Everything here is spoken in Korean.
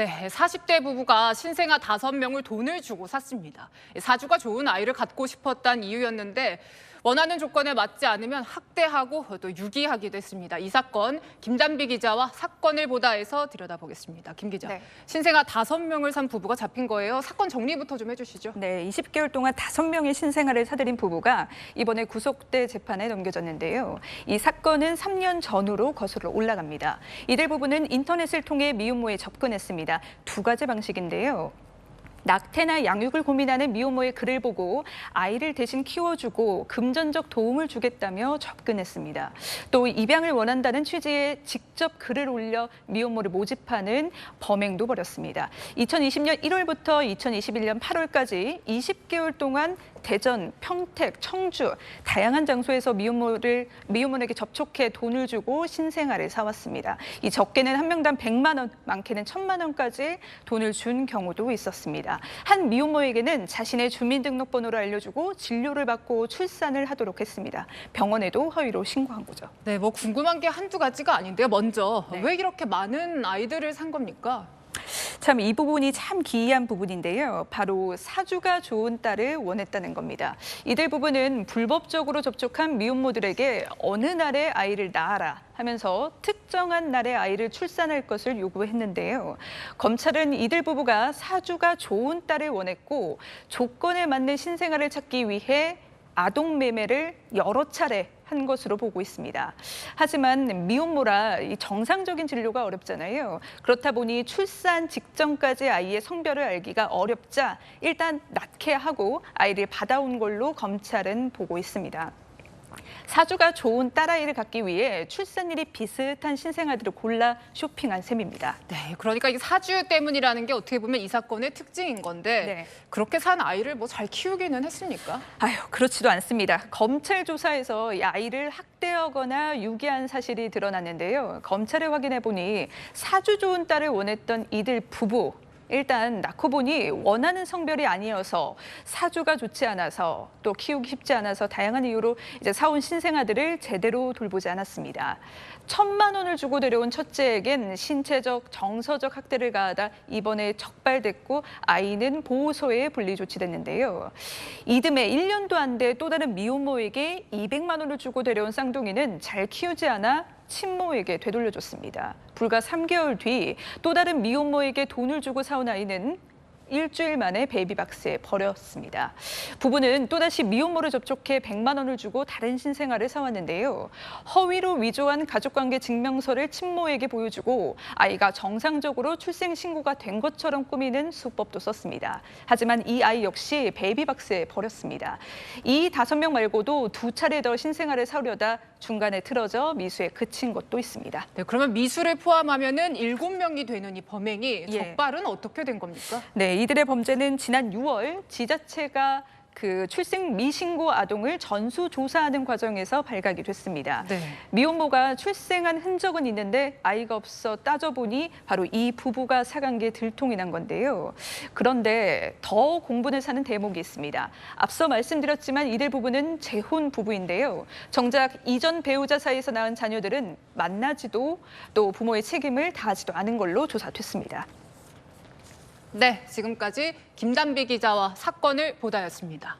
네, 40대 부부가 신생아 5명을 돈을 주고 샀습니다. 사주가 좋은 아이를 갖고 싶었단 이유였는데 원하는 조건에 맞지 않으면 학대하고 또 유기하기도 했습니다. 이 사건 김단비 기자와 사건을 보다에서 들여다보겠습니다. 김 기자, 네. 신생아 5명을 산 부부가 잡힌 거예요. 사건 정리부터 좀 해주시죠. 네, 20개월 동안 다섯 명의 신생아를 사들인 부부가 이번에 구속돼 재판에 넘겨졌는데요. 이 사건은 3년 전으로 거슬러 올라갑니다. 이들 부부는 인터넷을 통해 미혼모에 접근했습니다. 두 가지 방식인데요. 낙태나 양육을 고민하는 미혼모의 글을 보고 아이를 대신 키워주고 금전적 도움을 주겠다며 접근했습니다. 또 입양을 원한다는 취지의 직 접 글을 올려 미혼모를 모집하는 범행도 벌였습니다. 2020년 1월부터 2021년 8월까지 20개월 동안 대전, 평택, 청주 다양한 장소에서 미혼모를 미혼모에게 접촉해 돈을 주고 신생아를 사왔습니다. 이 적게는 한 명당 100만 원, 많게는 1000만 원까지 돈을 준 경우도 있었습니다. 한 미혼모에게는 자신의 주민등록번호를 알려주고 진료를 받고 출산을 하도록 했습니다. 병원에도 허위로 신고한 거죠. 네, 뭐 궁금한 게 한두 가지가 아닌데요. 먼저 네. 왜 이렇게 많은 아이들을 산 겁니까? 참 이 부분이 참 기이한 부분인데요. 바로 사주가 좋은 딸을 원했다는 겁니다. 이들 부부는 불법적으로 접촉한 미혼모들에게 어느 날에 아이를 낳아라 하면서 특정한 날에 아이를 출산할 것을 요구했는데요. 검찰은 이들 부부가 사주가 좋은 딸을 원했고 조건에 맞는 신생아를 찾기 위해 아동 매매를 여러 차례 한 것으로 보고 있습니다. 하지만 미혼모라 이 정상적인 진료가 어렵잖아요. 그렇다 보니 출산 직전까지 아이의 성별을 알기가 어렵자 일단 낳게 하고 아이를 받아온 걸로 검찰은 보고 있습니다. 사주가 좋은 딸아이를 갖기 위해 출산일이 비슷한 신생아들을 골라 쇼핑한 셈입니다. 네, 그러니까 이게 사주 때문이라는 게 어떻게 보면 이 사건의 특징인 건데 네. 그렇게 산 아이를 뭐 잘 키우기는 했습니까? 아유, 그렇지도 않습니다. 검찰 조사에서 이 아이를 학대하거나 유기한 사실이 드러났는데요. 검찰에 확인해 보니 사주 좋은 딸을 원했던 이들 부부 일단 낳고 보니 원하는 성별이 아니어서 사주가 좋지 않아서 또 키우기 쉽지 않아서 다양한 이유로 이제 사온 신생아들을 제대로 돌보지 않았습니다. 천만 원을 주고 데려온 첫째에겐 신체적, 정서적 학대를 가하다 이번에 적발됐고 아이는 보호소에 분리 조치됐는데요. 이듬해 1년도 안 돼 또 다른 미혼모에게 200만 원을 주고 데려온 쌍둥이는 잘 키우지 않아 친모에게 되돌려줬습니다. 불과 3개월 뒤 또 다른 미혼모에게 돈을 주고 사온 아이는 일주일 만에 베이비박스에 버렸습니다. 부부는 또다시 미혼모를 접촉해 100만 원을 주고 다른 신생아를 사왔는데요. 허위로 위조한 가족관계 증명서를 친모에게 보여주고 아이가 정상적으로 출생 신고가 된 것처럼 꾸미는 수법도 썼습니다. 하지만 이 아이 역시 베이비박스에 버렸습니다. 이 다섯 명 말고도 두 차례 더 신생아를 사려다 중간에 틀어져 미수에 그친 것도 있습니다. 네, 그러면 미술을 포함하면은 일곱 명이 되는 이 범행이 예. 적발은 어떻게 된 겁니까? 네, 이들의 범죄는 지난 6월 지자체가 그 출생 미신고 아동을 전수 조사하는 과정에서 발각이 됐습니다. 네. 미혼모가 출생한 흔적은 있는데 아이가 없어 따져보니 바로 이 부부가 사간 게 들통이 난 건데요. 그런데 더 공분을 사는 대목이 있습니다. 앞서 말씀드렸지만 이들 부부는 재혼 부부인데요. 정작 이전 배우자 사이에서 낳은 자녀들은 만나지도 또 부모의 책임을 다하지도 않은 걸로 조사됐습니다. 네, 지금까지 김단비 기자와 사건을 보다였습니다.